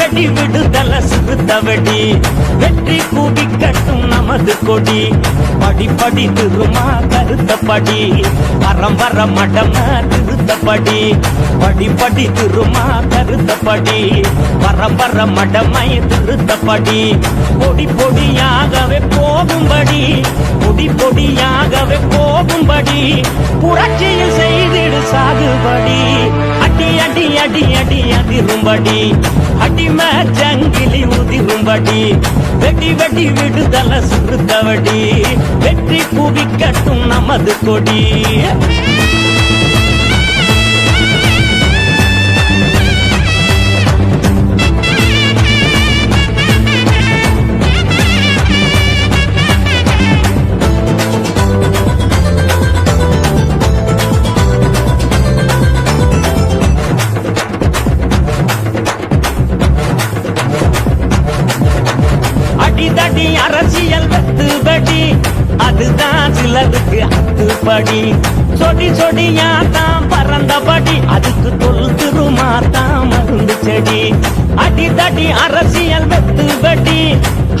வெடி விடுதல சிறுத்த வெற்றி கூவி கட்டும் நமது கொடி. படி படி திருமா கருத்தப்படி. வரம் வர மடம திருத்தப்படி. படி படி திருமா கருத்தப்படி. வரம் வர மடமை திருத்தப்படி. பொடி பொடியாகவே போகும்படி. பொடி பொடியாகவே போகும்படி. புரட்சியில் செய்திடு சாகுபடி. அடி அடி அடி அடி அதிரும்படி. அடிம ஜங்கிலி உதிரும்படி. வெடி வெடி விடுதலை சுருத்தவடி வெற்றி குவிக்கட்டும் நமது கொடி. அத்துப்படி சொடி சொடியா தான் பறந்தபடி அதுக்கு தொல் திருமாத்தான் மருந்து செடி. அடிதடி அரசியல் வெத்து வெத்துபடி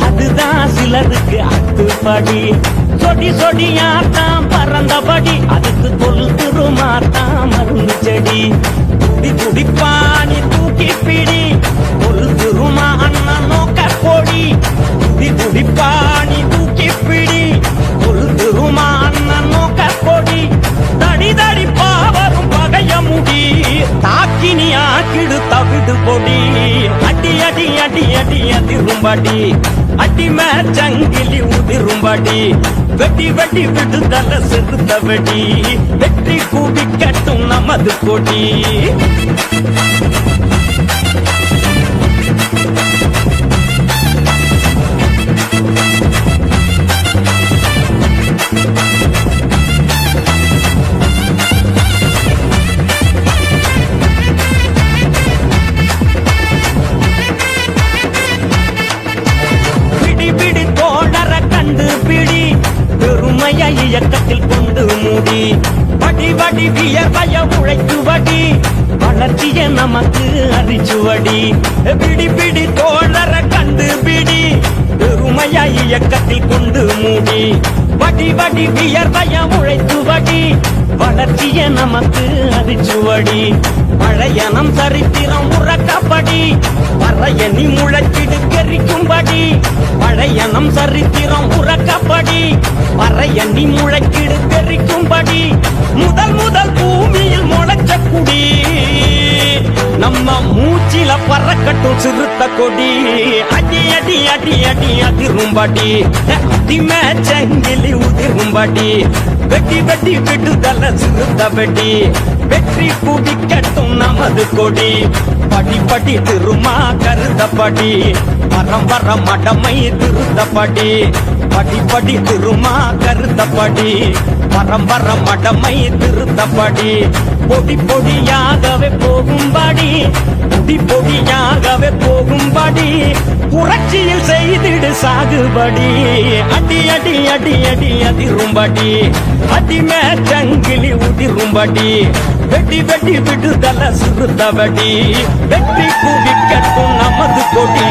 அதுதான் சிலருக்கு அத்துப்படி. சொடி சொடியா தான் பறந்தபடி அதுக்கு தொல் திருமாத்தான் மருந்து செடி. துடி துடிப்பானி தூக்கி பிடி. ஒரு திருமா அண்ணன் நோக்க கொடி துடி துடிப்பானி தூக்கி பிடி. ஒரு திருமா அதிரும்படி அடி சங்கிலி உதிரும்படி வெட்டி வெட்டி விடுதல செலுத்த வெடி வெற்றி கூவி கட்டும் நமது கொடி வளர்ச்சிய நமக்கு அறிச்சுவடி பிடி பிடி தோழர கண்டு பிடி. பெருமையா இயக்கத்தில் கொண்டு மூடி. வடி வடி வியர்வைய உழைத்து வடி வளர்ச்சிய நமக்கு அறிச்சுவடி பழையனம் சரித்திரம் உறக்கப்படி. பறையணி முழச்சிடு கெரிக்கும்படி. பழையனம் சரித்திரம் உறக்கப்படி. பறையணி முழக்கிடு கெரிக்கும்படி. முதல் முதல் பூமியில் முளைச்ச குடி. நம்ம மூச்சில பறக்கட்டும் சிறுத்த கொடி. அடி அடி அடி அடி அதிரும்படி அடிமே செங்கிலி உதிரும்படி. வெட்டி வெட்டி விடுதல சிறுத்த வெட்டி. வெற்றி குடிக்கட்டும் நமது கொடி. படி படி திருமா கருதப்படி. வரம் வர மடமை திருத்தப்படி. படி படி திருமா கருத்தப்படி வரம் வர மடமை திருத்தப்படி. பொடி பொடியாகவே போகும்படி. பொடி பொடியாகவே போகும்படி. புரட்சியில் செய்திடு சாகுபடி. அடி அடி அடி அடி அதிரும்படி. அடிமே சங்கிலி உதிரும்படி. வெட்டி வெட்டி விடுதல சுருத்தவடி வெட்டி குவிக்கட்டும் நமது கொடி.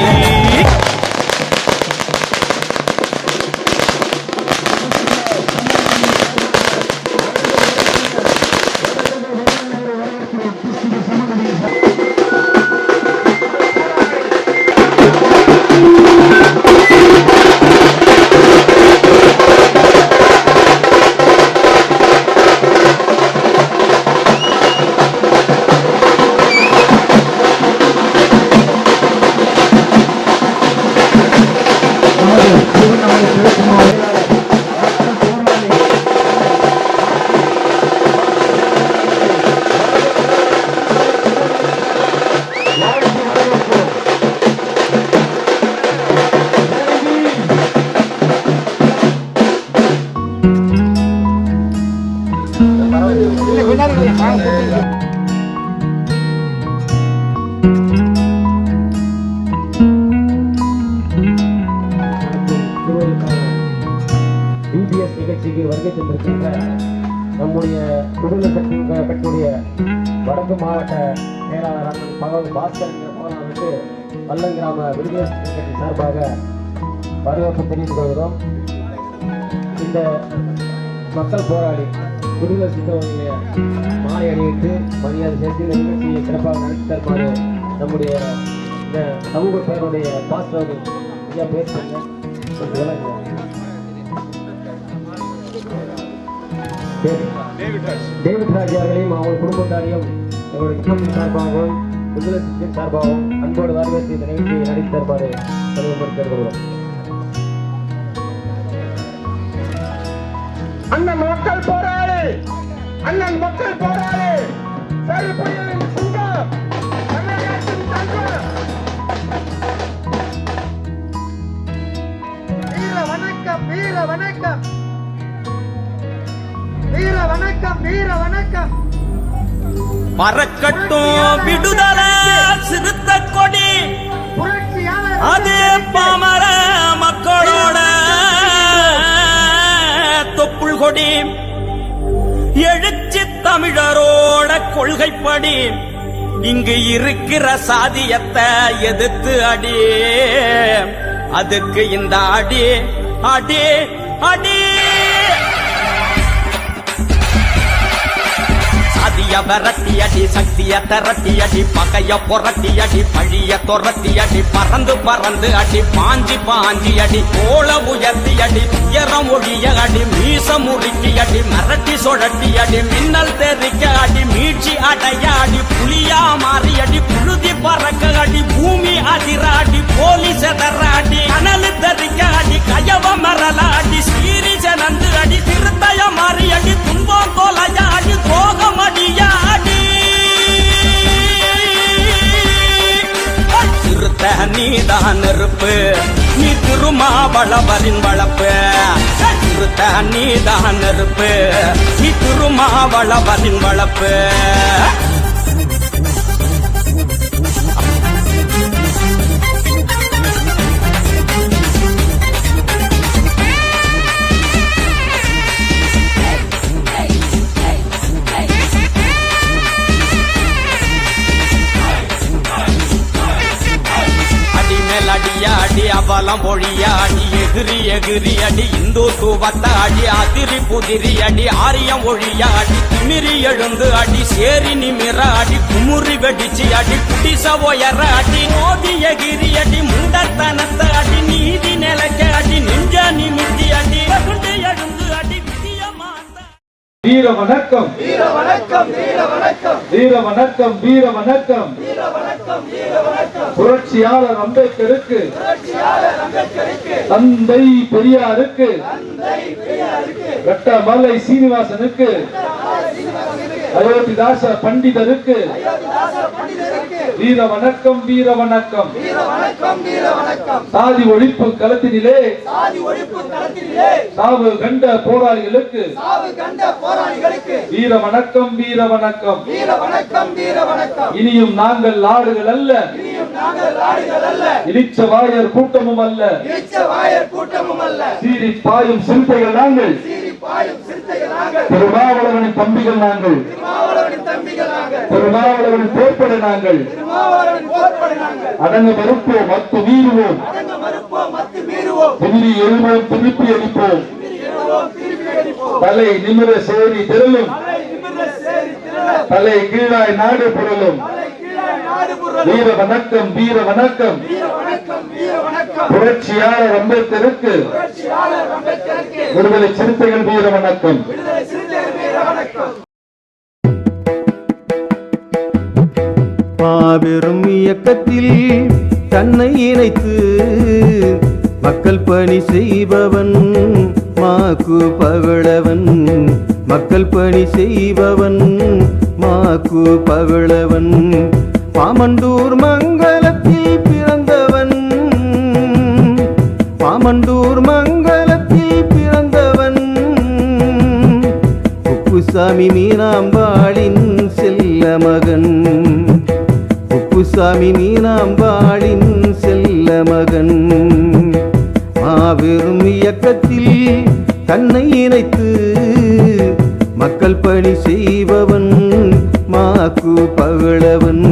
விடுதலை சார்பாக வரவேற்பு தெரிவித்துக் கொள்கிறோம் இந்த மக்கள் போராளி விடுதலை சித்தவர்களுடைய மாலை அணிவித்து மரியாதை சேர்த்து நிகழ்ச்சியை சிறப்பாக நடத்தி தருமாறு நம்முடைய இந்த சமூக பேருடைய பாஸ்டர் ஐயா. சரி. டேவிட் ராஜ் அவர்களையும் அவங்க குடும்பத்தாரையும் எங்களுடைய சார்பாகவும் விடுதலை சித்தின் சார்பாகவும் அன்போடு வரவேற்று இந்த நிகழ்ச்சியை நடத்தி தருமாறு தலைவர் அண்ணன் மக்கள் போராளி! அண்ணன் மக்கள் போராளி! சரி புயலின் சிங்கம் தமிழகத்தின் தங்கம் வீர வணக்கம் வீர வணக்கம்! வீர வணக்கம் வீர வணக்கம்! பறக்கட்டும் விடுதலை சிறுத்த கொடி. அது பாமர மக்களோட தொப்புள் கொடி. எழுச்சி தமிழரோட கொள்கைப்படி இங்கு இருக்கிற சாதியத்தை எதிர்த்து அடி. அதுக்கு இந்த அடி அடி அடி. பழிய விரட்டி அடி சக்திய திரட்டி அடி பகைய புரட்டி அடி பழிய துரத்தி அடி பறந்து பறந்து அடி பாஞ்சி பாஞ்சி அடி கோல உயர்த்தி அடி உயரம் ஒழிய அடி மீச முறுக்கி அடி மிரட்டி சுழட்டி அடி மின்னல் தெரிக்க அடி மீட்சி அடைய அடி புலியா மாறி அடி புழுதி பறக்க அடி பூமி அதிர அடி போலி செதற அடி அனல் தெரிக்க அடி கயவ மரல அடி சீரி ஜனந்து அடி திருத்தய மாறி அடி துன்பம் கோலைய அடி துரோகம் அடிய அடி திருத்த நீதான் நெருப்பு. நீ திருமாவளவரின் வளப்பு. சிறுத்த நீதான் நெருப்பு. நீ திருமாவளவரின் வளப்பு. அவலம் பொழிய அடி எகிரி எகிரி அடி இந்துத்துவத்த அடி அதிரி புதிரி அடி ஆரியம் ஒழிய அடி திமிரி எழுந்து அடி சேரி நிமிர அடி குமுறி வெடிச்சு அடி குடிச உயர அடி மோதி எகிரி அடி முண்டத்தனத்த அடி நீதி நிலைக்க அடி நெஞ்ச நிமித்தி அடி எழுந்து அடி வீர வணக்கம். வீர வணக்கம் வீர வணக்கம். வீர வணக்கம் வீர வணக்கம் வீர வணக்கம் வீர வணக்கம் புரட்சியாளர் அம்பேத்கருக்கு தந்தை பெரியாருக்கு கட்டமலை சீனிவாசனுக்கு அயோத்திதாச பண்டிதருக்கு வீர வணக்கம் வீர வணக்கம் வீர வணக்கம் வீர வணக்கம் சாதி ஒழிப்பு களத்தினிலே சாதி ஒழிப்பு களத்திலே சாவு கண்ட போராளிகளுக்கு சாவு கண்ட போராளிகளுக்கு வீர வணக்கம் வீர வணக்கம் வீர வணக்கம் வீர வணக்கம் இனியும் நாங்கள் நாடுகள் அல்ல. இனியும் நாங்கள் நாடுகள் அல்ல. இளிச்சவாயர் கூட்டமும் அல்ல. வாயர் கூட்டமும் அல்ல. சீறி பாயும் சிறுத்தைகள் நாங்கள். சிறுத்தைகள் நாங்கள் திருமாவளவனின் தம்பிகள் நாங்கள். திருமாவளவனின் தம்பிகள் நாங்கள். போர்ப்படை அடங்க மறுப்போம் மத்து மீறுவோம். திமிரி எழுவோம் திருப்பி அடிப்போம். தலை நிமிர சேரி திரளும். தலை கீழாய் நாடு புரளும். வீர வணக்கம் வீர வணக்கம் புரட்சியாளர் அம்பேத்கருக்கு. விடுதலை சிறுத்தைகள் வீர வணக்கம். விடுதலை சிறுத்தைகள் வீர வணக்கம். மாபெரும் இயக்கத்தில் தன்னை இணைத்து மக்கள் பணி செய்பவன் மாக்கு பவளவன் மக்கள் பணி செய்பவன் மாக்கு பவளவன் பாமண்டூர் மங்கலத்தில் பிறந்தவன் குப்புசாமி மீனாம்பாளின் செல்ல மகன். உப்புசாமி மீனாம்பாளின் செல்ல மகன். மாபெரும் இயக்கத்தில் தன்னை இணைத்து மக்கள் பணி செய்பவன் மாக்கு பகழவன்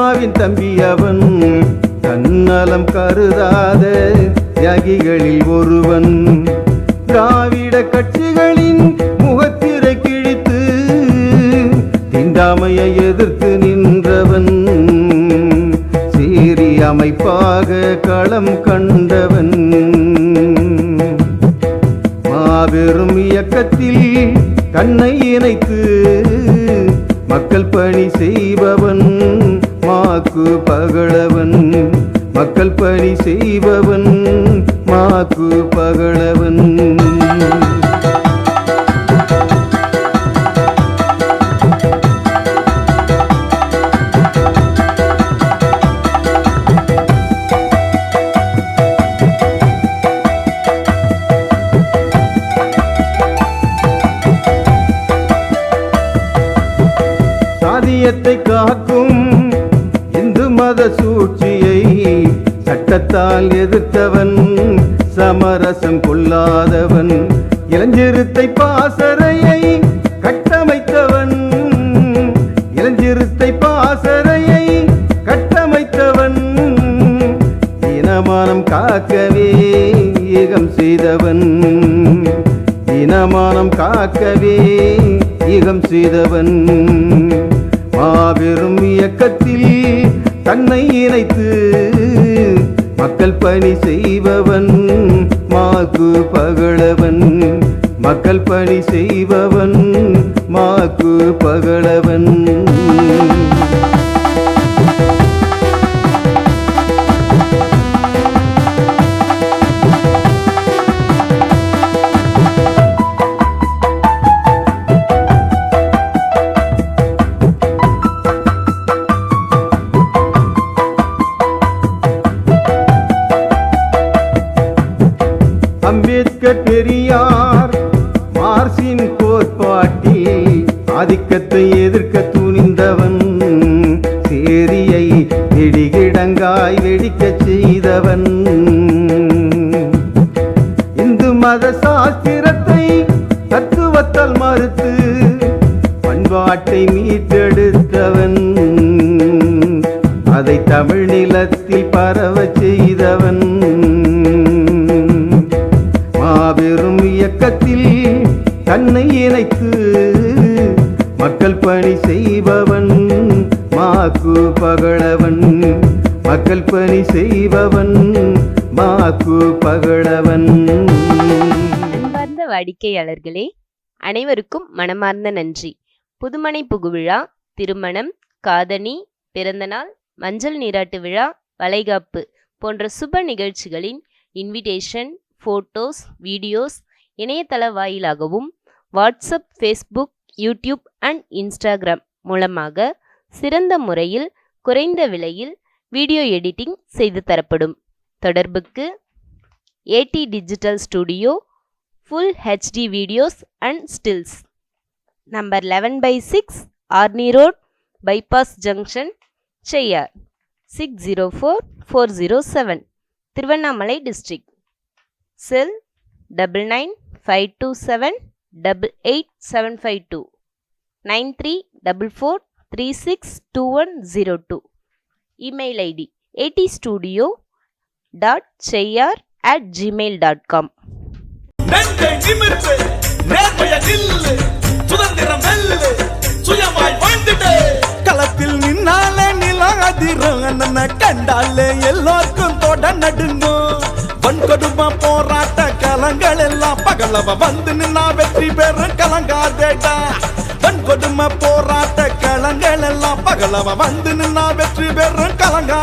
அம்மாவின் தம்பி அவன். தன்னலம் கருதாத தியாகிகளில் ஒருவன். திராவிட கட்சிகளின் முகத்திரை கிழித்து திண்டாமையை எதிர்த்து நின்றவன். சீரி அமைப்பாக களம் கண்டவன். மாபெரும் இயக்கத்தில் கண்ணை இணைத்து மக்கள் பணி செய்பவன். மாக்கு பகலவன் மக்கள் பணி செய்பவன் மாக்கு பகலவன். சாதியத்தை காக்கும் மத சூழ்ச்சியை சட்டத்தால் எதிர்த்தவன் சமரசம் கொள்ளாதவன் இளஞ்சிறுத்தை பாசறையை கட்டமைத்தவன் இளஞ்சிறுத்தை பாசறையை கட்டமைத்தவன் இனமானம் காக்கவே ஏகம் செய்தவன் இனமானம் காக்கவே ஈகம் செய்தவன். மாபெரும் இயக்கத்தில் தன்னை இணைத்து மக்கள் பணி செய்பவன் மாக்கு பகலவன். மக்கள் பணி செய்பவன் மாக்கு பகலவன். பெரியார் மார்சின் கோட்பாட்டி ஆதிக்கத்தை எதிர்க்க துணிந்தவன். சேரியை வெடிகிடங்காய் வெடிக்க செய்தவன். இந்து மத சாஸ்திரத்தை தத்துவத்தால் மறுத்து பண்பாட்டை மீட்டெடுத்தவன். அதை தமிழ் வாடிக்கையாளர்களே அனைவருக்கும் மனமார்ந்த நன்றி. புதுமனை புகுவிழா திருமணம் காதணி பிறந்தநாள் மஞ்சள் நீராட்டு விழா வளைகாப்பு போன்ற சுப நிகழ்ச்சிகளின் இன்விடேஷன் ஃபோட்டோஸ் வீடியோஸ் இணையதள வாயிலாகவும் WhatsApp Facebook YouTube and Instagram மூலமாக சிறந்த முறையில் குறைந்த விலையில் வீடியோ எடிட்டிங் செய்து தரப்படும். தொடர்புக்கு AD digital studio full HD videos and stills. Number 11 by 6 Arni Road Bypass Junction Chaya, 604-407 Thiruvannamalai District. Cell 9952788752 9344362102 Email ID 80studio dot chaya at gmail.com நெஞ்சை நிமிர்த்து நேர்மைய நில்லு சுதந்திரம் வெல்லு சுயமாய் வாழ்ந்துட்டு. களத்தில் நின்னாலே நிலா அதிரும் என்ன கண்டாலே எல்லோருக்கும் தொட நடுங்கும் வன்கொடுமா போராட்ட கலங்கள் எல்லாம் பகலவ வந்து நின்னா வெற்றி பெற கலங்காதேடா வன்கொடுமை போராட்ட களங்கள் எல்லாம் பகலவ வந்து நின்னா வெற்றி பெற கலங்கா